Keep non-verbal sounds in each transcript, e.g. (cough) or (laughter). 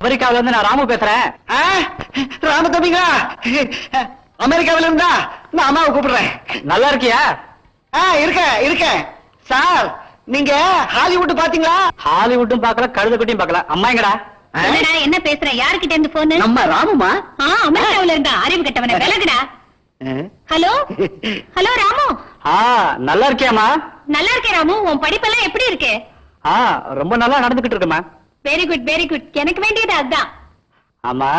அமெரிக்காவில இருந்து நான் ராமு பேசுறேன். ஆ, ராம தம்பிங்களா? அமெரிக்காவில இருந்தா நான் அம்மாவை கூப்பிடுறேன். நல்லா இருக்கியா? ஆ இருக்கேன் இருக்கேன். சார் நீங்க ஹாலிவுட் பாத்தீங்களா? ஹாலிவுட்டும் பார்க்கல கழுத குட்டியும் பார்க்கல. அம்மா எங்கடா? என்ன பேசுற? யாருக்கிட்ட இருந்து போன் நம்ம ராமுமா? அமெரிக்காவுல இருந்தா. அறிவு கட்டவன. விலகுடா? ஹலோ? (laughs) ஹலோ ராமு? ஆ நல்லா இருக்கியாமா நல்லா இருக்கே ராமு. உன் படிப்பெல்லாம் எப்படி இருக்கு? ஆ ரொம்ப நல்லா நடந்துகிட்டு இருக்குமா? வெரி குட் வெரி குட் எனக்கு வேண்டியது அதுதான். ஆமா.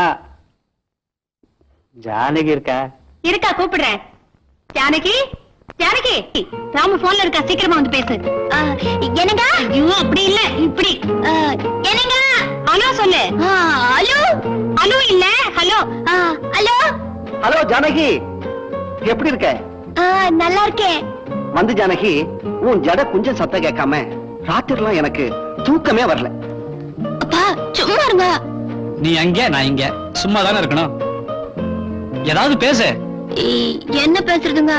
ஜானகி இருக்கா? இருக்கா கூப்பிடுறேன். ஜானகி ஜானகி. ராமு போன்ல இருக்கா? சீக்கிரமா வந்து பேசு. என்னங்க? ஐயோ அப்படி இல்ல இப்படி. என்னங்க? ஹலோ சொல்லு. ஹலோ ஹலோ இல்ல ஹலோ. ஹலோ? ஹலோ ஜானகி. எப்படி இருக்க? நல்லா இருக்கேன். வந்து ஜானகி உன் ஜட கொஞ்சம் சத்தம் கேட்காம ராத்திரிலாம் எனக்கு தூக்கமே வரல. சும்மா இருங்க. நீ அங்க நான் இங்க. சும்மா தானே இருக்கணும். ஏதாவது பேசு. என்ன பேசுறதுங்க?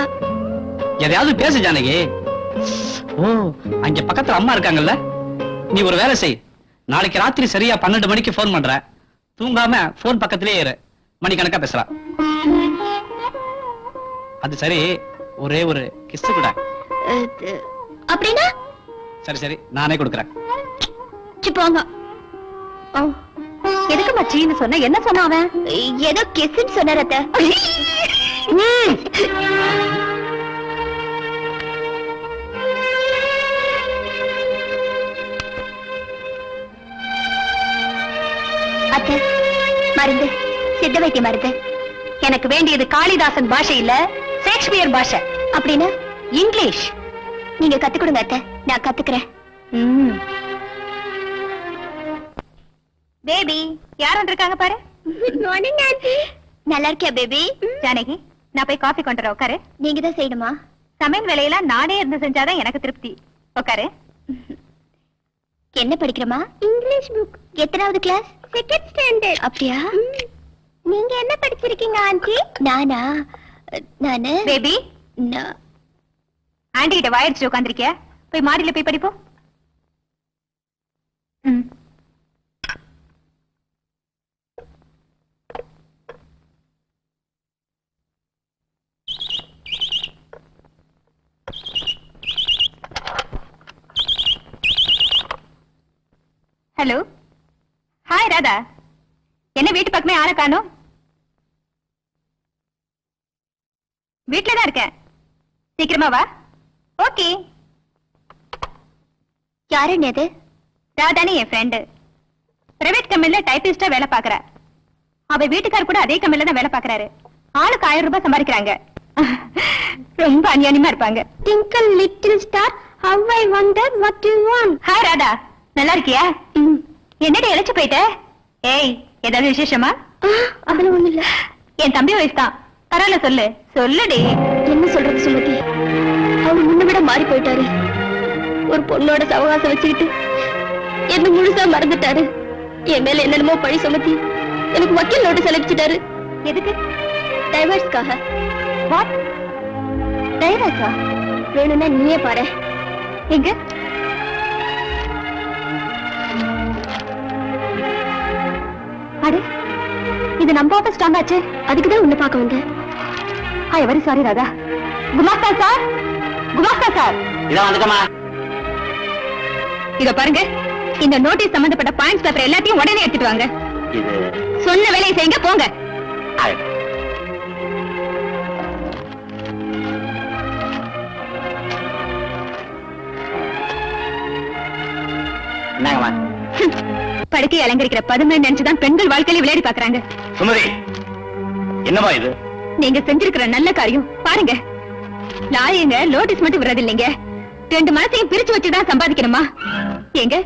எதையாவது பேசு ஜானகி. ஓ அங்க பக்கத்துல அம்மா இருக்காங்கல்ல? நீ ஒரு வேலை செய். நாளைக்கு ராத்திரி சரியா பன்னெண்டு மணிக்கு ஃபோன் பண்ற. தூங்காம ஃபோன் பக்கத்திலேயே இரு மணிக்கணக்கா பேசலாம் அது சரி ஒரே ஒரு கிஸ் கூட. அப்படின்னா? சரி சரி நானே கொடுக்குறேன். போங்க. எதுக்கு மச்சின்னு சொன்ன என்ன சொன்ன அவன்? ஏதோ கெஸ்ன்னு சொன்னார் அத்த. மருந்து. சித்த வைத்திய மருந்து. எனக்கு வேண்டியது காளிதாசன் பாஷை இல்ல ஷேக்ஸ்பியர் பாஷை. அப்படின்னா? இங்கிலீஷ். நீங்க கத்து கொடுங்க அத்த. நான் கத்துக்கிறேன். பேபி யார் வந்திருக்காங்க பாரு? குட் மார்னிங் ஆண்டி நல்லா இருக்கியா பேபி ஜானகி நான் போய் காஃபி கொண்டு வரேன் உட்காரு. நீங்க தான் செய்யணுமா? சமையல் வேலையெல்லாம் நானே இருந்து செஞ்சாதான் எனக்கு திருப்தி. உட்காரு. என்ன படிக்கிறமா இங்கிலீஷ் புக் எத்தனாவது கிளாஸ் செகண்ட் ஸ்டாண்டர்ட் அப்படியா? நீங்க என்ன படிச்சிருக்கீங்க ஆண்டி நானா? நானு? பேபி ஆண்டி கிட்ட வாயிடுச்சு உட்காந்துருக்கிய போய் மாடியில போய் படிப்போம். ஹலோ ஹாய் ராதா என்ன வீட்டு பக்கமே ஆளை காணோம்? வீட்ல தான் இருக்கேன். சீக்கிரமா வா. ஓகே. யாரு அது? ராதானே என் ஃப்ரெண்டு பிரைவேட் கம்பெனில டைபிஸ்டா வேலை பாக்குறா அவ வீட்டுக்கார் கூட அதே கம்பெனில தான் வேலை பாக்குறாரு ஆளுக்கு ஆயிரம் ரூபாய் சம்பாதிக்கிறாங்க. ரொம்ப அநியாயமா இருப்பாங்க. Tinkle little star how I wonder what you want hi Radha நல்லா இருக்கியா? என்னடி இழைச்சு போயிட்ட? ஏய் ஏதாவது விசேஷமா? அதெல்லாம் ஒண்ணு இல்ல. என் தம்பி வயசு தான் பரவாயில்ல சொல்லு. சொல்லுடி. என்ன சொல்றது சுமதி? அவர் முன்ன விட மாறி போயிட்டாரு. ஒரு பொண்ணோட சவகாசம் வச்சுக்கிட்டு என்ன முழுசா மறந்துட்டாரு. என் மேல என்னென்னமோ பழி சுமத்தி எனக்கு வக்கீல் நோட்டீஸ் அனுப்பிச்சிட்டாரு. எதுக்கு? டைவர்ஸ்க்காக வாட் டைவர்ஸா வேணும்னா நீயே பாரு. எங்க? அடே இது நம்ம ஆபீஸ் ஸ்டாங் ஆச்சு. அதுக்கு தான் உன்னை பார்க்க வந்தேன். I very sorry Radha. குமாஸ்தா sir குமாஸ்தா சார் இதான் வந்துட்டமா இத பாருங்க இந்த நோட்டீஸ் சம்பந்தப்பட்ட பாயிண்ட்ஸ் பேப்பர் எல்லாத்தையும் உடனே எடுத்துட்டு வாங்க. சொன்ன வேலையை செய்யுங்க போங்க. (laughs) என்னங்கம்மா? படுக்கை அலங்கரிக்கிற பதுமை நினைச்சுதான் பெண்கள் வாழ்க்கையில விளையாடி பாக்குறாங்க சுமதி என்னமா இது? நீங்க செஞ்சிருக்கிற நல்ல காரியம் பாருங்க. லாயங்க நோட்டீஸ் மட்டும் விடுறது இல்லைங்க ரெண்டு மனசையும் பிரிச்சு வச்சுதான் சம்பாதிக்கணுமா? ஏங்க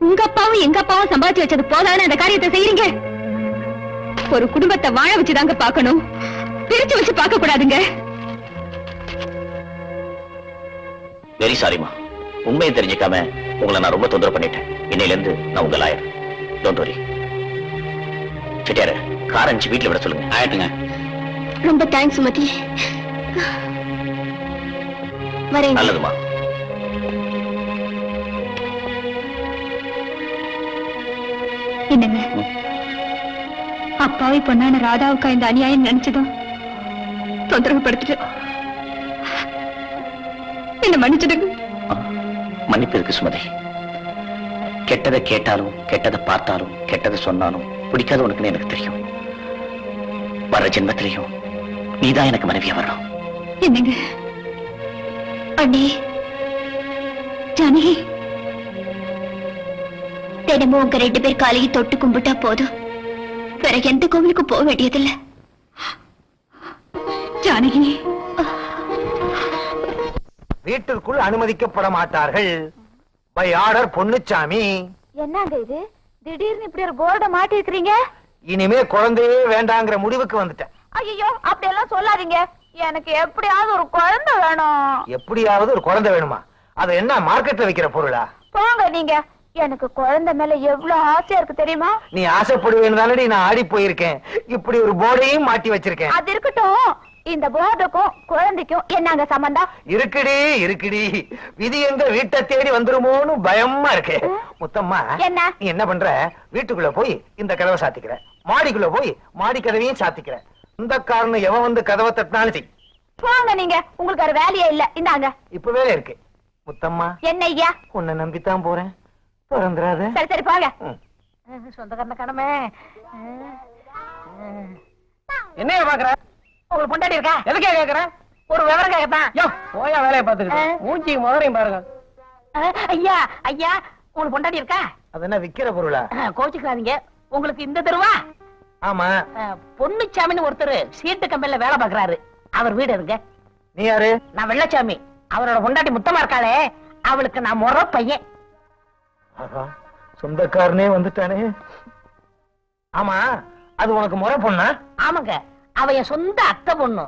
உங்க அப்பாவும் எங்க அப்பாவும் சம்பாதிச்சு வச்சது போதான அந்த காரியத்தை செய்யறீங்க ஒரு குடும்பத்தை வாழ வச்சுதாங்க பார்க்கணும். பிரிச்சு வச்சு பார்க்க கூடாதுங்க வெரி சாரிமா உண்மையை தெரிஞ்சுக்காம உங்களை நான் ரொம்ப தொந்தரவு பண்ணிட்டேன். இன்னையில இருந்து நான் உங்க lawyer. Don't worry Chettiar car அனுப்பிச்சு வீட்டுல விட சொல்லுங்க. ஆயிட்டுங்க ரொம்ப தேங்க்ஸ் சுமதி வரேன். நல்லதுமா? என்னங்க? அப்பாவி பொண்ணான ராதாவுக்கா இந்த அநியாயம் நினைச்சதும் தொந்தரவு படுத்துட்டு என்ன மன்னிச்சிடுங்க. மன்னிப்பு இருக்கு சுமதி. கெட்டதை கேட்டாலும் கெட்டதை பார்த்தாலும் கெட்டதை சொன்னாலும் பிடிக்காத உனக்குன்னு எனக்கு தெரியும். வர ஜென்மத்திலையும் நீதான் எனக்கு மனைவியா வரணும். என்னங்க? அண்ணே? ஜானகி? தினமும் உங்க ரெண்டு பேர் காலையை தொட்டு கும்பிட்டா போதும். வேற எந்த கோவிலுக்கு போக வேண்டியதில்லை. ஜானகி? வீட்டிற்குள் அனுமதிக்கப்பட மாட்டார்கள். By order Ponnusamy. என்னங்க இது? திடீர்னு இப்படி ஒரு போர்டை மாட்டி இருக்கிறீங்க இனிமே குழந்தையே வேண்டாங்கிற முடிவுக்கு வந்துட்டேன். ஐயோ அப்படி எல்லாம் சொல்லாதீங்க. எனக்கு எப்படியாவது ஒரு குழந்தை வேணும். எப்படியாவது ஒரு குழந்தை வேணுமா? அது என்ன மார்க்கெட்ல விக்கிற பொருளா? போங்க நீங்க. எனக்கு குழந்தை மேல எவ்வளவு ஆசையா இருக்கு தெரியுமா? நீ ஆசைப்படுவேன்னு தானடி நான் ஆடி போயிருக்கேன். இப்படி ஒரு போர்டையும் மாட்டி வச்சிருக்கேன். அது இருக்கட்டும். இந்த போர்டுக்கும் குழந்தைக்கும் என்னங்க சம்பந்தம்? இருக்குடி இருக்குடி. விதி எங்க வீட்டை தேடி வந்துருமோன்னு பயமா இருக்கு. முத்தம்மா என்ன? நீ என்ன பண்ற? வீட்டுக்குள்ள போய் இந்த கதவை சாத்திக்கிற. மாடிக்குள்ள போய் மாடி கதவையும் சாத்திக்கிற. இந்த காரணம் எவன் வந்து கதவை தட்டினாலும் செய் போங்க நீங்க. உங்களுக்கு ஒரு வேலையே இல்ல. இந்தாங்க. இப்ப வேலை இருக்கு. முத்தம்மா என்ன ஐயா? உன்னை நம்பித்தான் போறேன். திறந்துடாத சரி சரி போங்க. சொந்தக்காரன கடமை என்னைய பாக்குற? உங்களுக்கு பொண்டாடி இருக்கா? எதுக்கே கேக்குற? ஒரு விவரம் கேட்கத்தான் யோ போயா வேலையை பாத்துக்கிட்டு. மூஞ்சி முதலையும் பாருங்க. ஐயா ஐயா உங்களுக்கு பொண்டாடி இருக்கா? அது என்ன விக்கிற பொருளா? கோச்சுக்காதீங்க உங்களுக்கு இந்த தெருவா? ஆமா. பொன்னுச்சாமின்னு ஒருத்தர் சீட்டு கம்பெனில வேலை பாக்குறாரு அவர் வீடு இருங்க நீ யாரு? நான் வெள்ளச்சாமி. அவரோட பொண்டாட்டி முத்தமா இருக்காளே. அவளுக்கு நான் முறை பையன். சொந்தக்காரனே வந்துட்டானே. ஆமா அது உனக்கு முறை பொண்ணா? ஆமாங்க. அவ என் சொந்த அத்தை பொண்ணு.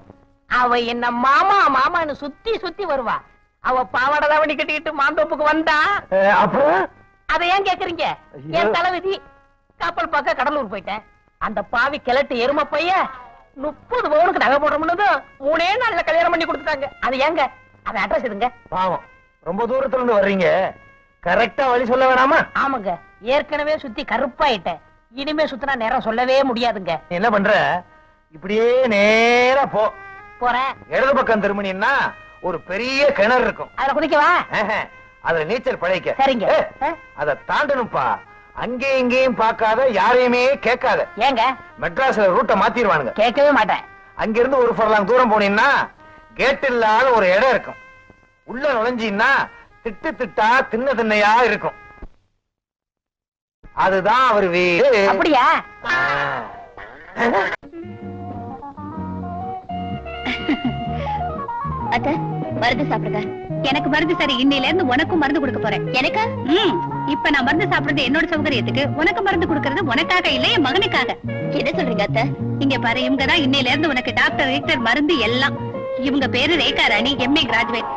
அவ என்ன மாமா மாமான்னு சுத்தி சுத்தி வருவா. அவ பாவாடை தாவணி கட்டிக்கிட்டு மாந்தோப்புக்கு வந்தா. அப்புறம் அதை ஏன் கேக்குறீங்க. என் தலைவிதி கப்பல் பார்க்க கடலூர் போயிட்டேன். அந்த பாவி கிழட்டு எரும பைய முப்பது பவுனுக்கு நகை போடுறோம்னு மூணே நாள்ல கல்யாணம் பண்ணி கொடுத்துட்டாங்க. அது ஏங்க? அது அட்ரஸ் இதுங்க பாவம். ரொம்ப தூரத்துல இருந்து வர்றீங்க கரெக்டா வழி சொல்ல வேணாமா? ஆமாங்க. ஏற்கனவே சுத்தி கருப்பாயிட்டேன். இனிமே சுத்தினா நேரம் சொல்லவே முடியாதுங்க. என்ன பண்ற? இப்படியே நேரா போ. போறேன் இடது பக்கம் திரும்பினா ஒரு பெரிய கிணறு இருக்கும். அதுல குளிக்கவா ஆஹா, அதுல நீச்சல் பழகிக்க சரிங்க. அத தாண்டணும்ப்பா. அங்கேயும் இங்கேயும் பார்க்காத யாரையுமே கேட்காத. ஏங்க? மெட்ராஸ்ல ரூட்டை மாத்திடுவானுங்க கேட்கவே மாட்டேன். அங்க இருந்து ஒரு ஃபர்லாங் தூரம் போனீங்கன்னா கேட் இல்லாத ஒரு இடம் இருக்கும். உள்ள நுழைஞ்சீங்கன்னா திட்டு திட்டா தின்ன திண்ணையா இருக்கும். அதுதான் அவர் வீடு. அப்படியா? அத்த மருந்து சாப்பிடுங்க. எனக்கு மருந்து சரி இன்னையில இருந்து உனக்கும் மருந்து கொடுக்க போறேன். எனக்கு? இப்ப நான் மருந்து சாப்பிடுறது என்னோட சௌகரியத்துக்கு உனக்கு மருந்து கொடுக்கறது உனக்காக இல்ல என் மகனுக்காக. சொல்றீங்க அத்த? இங்க பாரு இவங்க தான் இன்னையில இருந்து உனக்கு டாக்டர் ரீக்டர் மருந்து எல்லாம். இவங்க பேரு ரேகா ராணி எம்ஏ கிராஜுவேட்.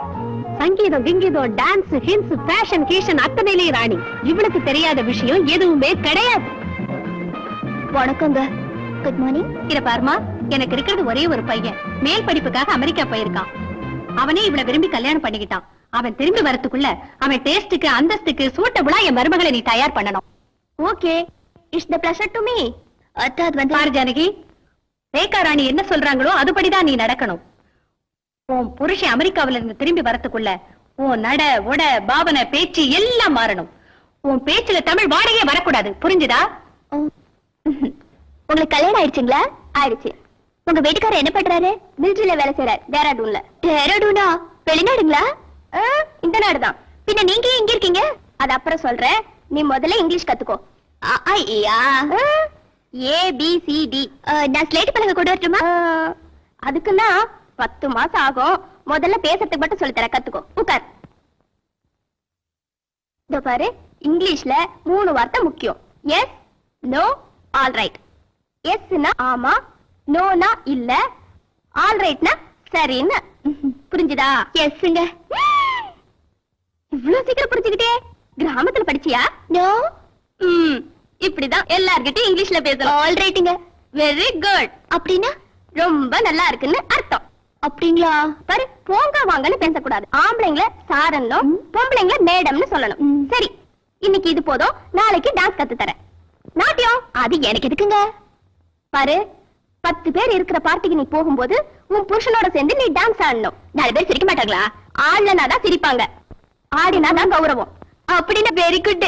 சங்கீதம் கிங்கீதம் டான்ஸ் ஹின்ஸ் ஃபேஷன் கீஷன் அத்தனையிலேயே ராணி. இவளுக்கு தெரியாத விஷயம் எதுவுமே கிடையாது. வணக்கங்க. குட் மார்னிங் இத பாருமா எனக்கு இருக்கிறது ஒரே ஒரு பையன். மேல் படிப்புக்காக அமெரிக்கா போயிருக்கான். அவனே இவள விரும்பி கல்யாணம் பண்ணிக்கிட்டான். அவன் திரும்பி வரதுக்குள்ள அவன் டேஸ்டுக்கு அந்தஸ்துக்கு சூட்டபிளா என் மருமகளை நீ தயார் பண்ணணும். Okay it's the pleasure to me அத்தாத் வந்து பாரு ஜானகி ரேகா ராணி என்ன சொல்றாங்களோ அதுபடிதான் நீ நடக்கணும். உன் புருஷன் அமெரிக்காவில இருந்து திரும்பி வரதுக்குள்ள உன் நட உட பாவனை பேச்சு எல்லாம் மாறணும். உன் பேச்சுல தமிழ் வாடகையே வரக்கூடாது. புரிஞ்சுதா? (laughs) உங்களுக்கு கல்யாணம் ஆயிடுச்சுங்களா? ஆயிடுச்சு. உங்க வீட்டுக்காரர் என்ன பண்றாரு? மிலிட்டரியில வேலை செய்யறாரு டேராடூன்ல டேராடூனா வெளிநாடுங்களா? இந்த நாடுதான். பின்ன நீங்க ஏன் இங்க இருக்கீங்க? அது அப்புறம் சொல்றேன். நீ முதல்ல இங்கிலீஷ் கத்துக்கோ. A B C D. நான் ஸ்லேட் பலகை கொண்டு வரட்டுமா? அதுக்குன்னா பத்து மாசம் ஆகும். முதல்ல பேசுறதுக்கு மட்டும் சொல்லி தர கத்துக்கோ. உட்கார். இதோ பாரு இங்கிலீஷ்ல மூணு வார்த்தை முக்கியம். எஸ் நோ ஆல் ரைட் எஸ்னா ஆமா நோனா இல்ல. ஆல் ரைட்னா சரின்னு. புரிஞ்சுதா? எஸ்ங்க இவ்வளவு சீக்கிரம் புரிஞ்சுக்கிட்டே. கிராமத்துல படிச்சியா? நோ ம். இப்படிதான் எல்லார்கிட்டயும் இங்கிலீஷ்ல பேசலாம் ஆல் ரைட்டுங்க வெரி குட் அப்படின்னா? ரொம்ப நல்லா இருக்குன்னு அர்த்தம். அப்படிங்களா? பாரு போங்க வாங்கன்னு பேசக்கூடாது. ஆம்பளைங்கள சாரன்னும் பொம்பளைங்கள மேடம்னு சொல்லணும். சரி இன்னைக்கு இது போதும். நாளைக்கு டான்ஸ் கத்து தரேன் நாட்டியம். அது எனக்கு எதுக்குங்க? பாரு பத்து பேர் இருக்கிற பார்ட்டிக்கு நீ போகும்போது உன் புருஷனோட சேர்ந்து நீ டான்ஸ் ஆடணும். நாலு பேர் சிரிக்க மாட்டாங்களா? ஆடலனா தான் சிரிப்பாங்க. ஆடினா தான் கௌரவம். அப்படின்னு வெரி குட்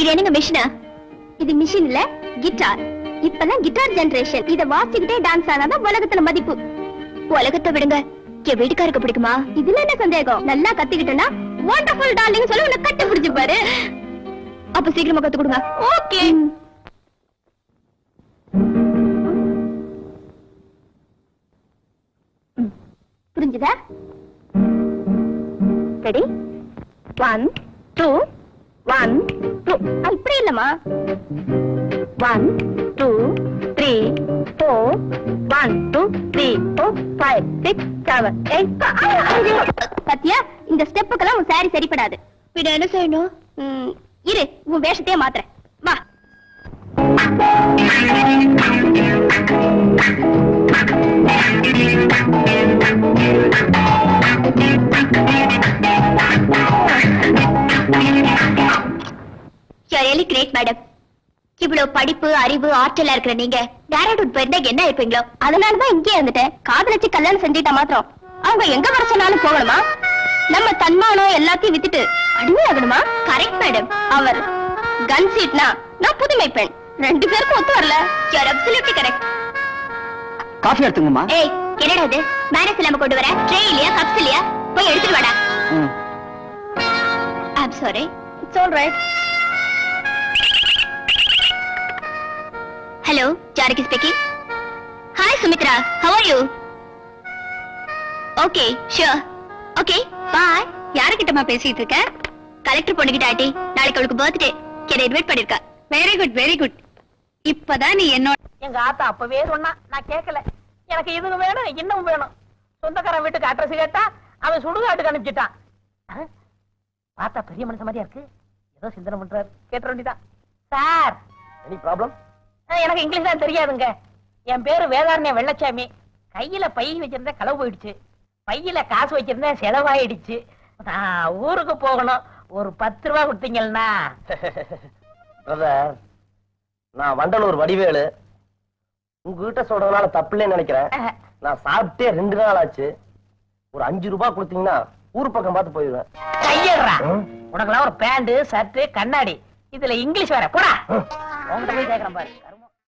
இது என்னங்க மிஷினா இது மிஷின் இல்ல கிட்டார் இப்பதான் கிட்டார் ஜெனரேஷன் இத வாசிக்கிட்டே டான்ஸ் ஆனாதான் உலகத்துல மதிப்பு. உலகத்தை விடுங்க. என் வீட்டுக்காருக்கு பிடிக்குமா? இதுல என்ன சந்தேகம்? நல்லா கத்துக்கிட்டேன்னா வண்டர்ஃபுல் டார்லிங் சொல்லி உன்னை கட்டி பிடிச்சு பாரு அப்ப சீக்கிரமா கத்து கொடுங்க. Okay ready? One two one two இப்படி இல்லம்மா. One two three four one two three four five six seven eight பத்தியா? இந்த ஸ்டெப்புக்கெல்லாம் உன் சாரி சரிப்படாது. பின்ன என்ன செய்யணும்? ம், இரு உன் வேஷத்தையே மாத்துறேன். வா ரியலி கிரேட் மேடம் இவ்வளவு படிப்பு அறிவு ஆற்றலா இருக்கிற நீங்க டேரக்டர் போயிருந்தா என்ன இருப்பீங்களோ அதனாலதான் இங்கே வந்துட்டேன் காதலிச்சு கல்யாணம் செஞ்சுட்டா மாத்திரம். அவங்க எங்க வர சொன்னாலும் போகணுமா? நம்ம தன்மானம் எல்லாத்தையும் வித்துட்டு அடிமை ஆகணுமா கரெக்ட் மேடம் அவர் கன் சீட்னா நான் புதுமை பெண் ரெண்டு பேருக்கும் ஒத்து வரல. You are absolutely correct coffee எடுத்துங்கம்மா. ஏய் என்னடா இது? மேனஸ் இல்லாம கொண்டு வர? ட்ரே இல்லையா? கப்ஸ் இல்லையா? போய் எடுத்துட்டு வாடா. I'm sorry it's all right hello Janaki speaking hi Sumitra how are you okay sure okay bye யாருக்கிட்டமா பேசிட்டு இருக்க? கலெக்டர் பொண்ணுகிட்ட ஆட்டி நாளைக்கு அவளுக்கு பர்த்டே என்னை இன்வைட் பண்ணிருக்கா. வெரி குட் வெரி குட் இப்பதான் நீ என்னோட எங்க ஆத்தா அப்பவே சொன்னா நான் கேட்கல எனக்கு இதுவும் வேணும் இன்னும் வேணும். சொந்தக்காரன் வீட்டுக்கு அட்ரஸ் கேட்டா அவன் சுடுகாட்டுக்கு அனுப்பிச்சிட்டான். பார்த்தா பெரிய மனுஷன் மாதிரியா இருக்கு? ஏதோ சிந்தனை பண்றாரு. கேட்ட வேண்டியதான் சார். எனி ப்ராப்ளம் எனக்கு இங்கிலீஷ் தான் தெரியாதுங்க. என் பேரு வேதாரண்ய வெள்ளச்சாமி. கையில பை வச்சிருந்தேன் களவு போயிடுச்சு. பையில காசு வச்சிருந்தேன் செலவாயிடுச்சு. நான் ஊருக்கு போகணும். ஒரு பத்து ரூபா கொடுத்தீங்கன்னா. (laughs) பிரதர் நான் வண்டலூர் வடிவேலு. உங்ககிட்ட சொல்றதுனால தப்பில்லைன்னு நினைக்கிறேன். நான் சாப்பிட்டே ரெண்டு நாள் ஆச்சு. ஒரு அஞ்சு ரூபாய் கொடுத்தீங்கன்னா ஊர் பக்கம் பார்த்து போயிடுவேன். கையேடுறா. உனக்கெல்லாம் ஒரு பேண்ட் ஷர்ட் கண்ணாடி. இதுல இங்கிலீஷ் வேற. போடா. உங்ககிட்ட போய் கேக்குறேன் பாரு.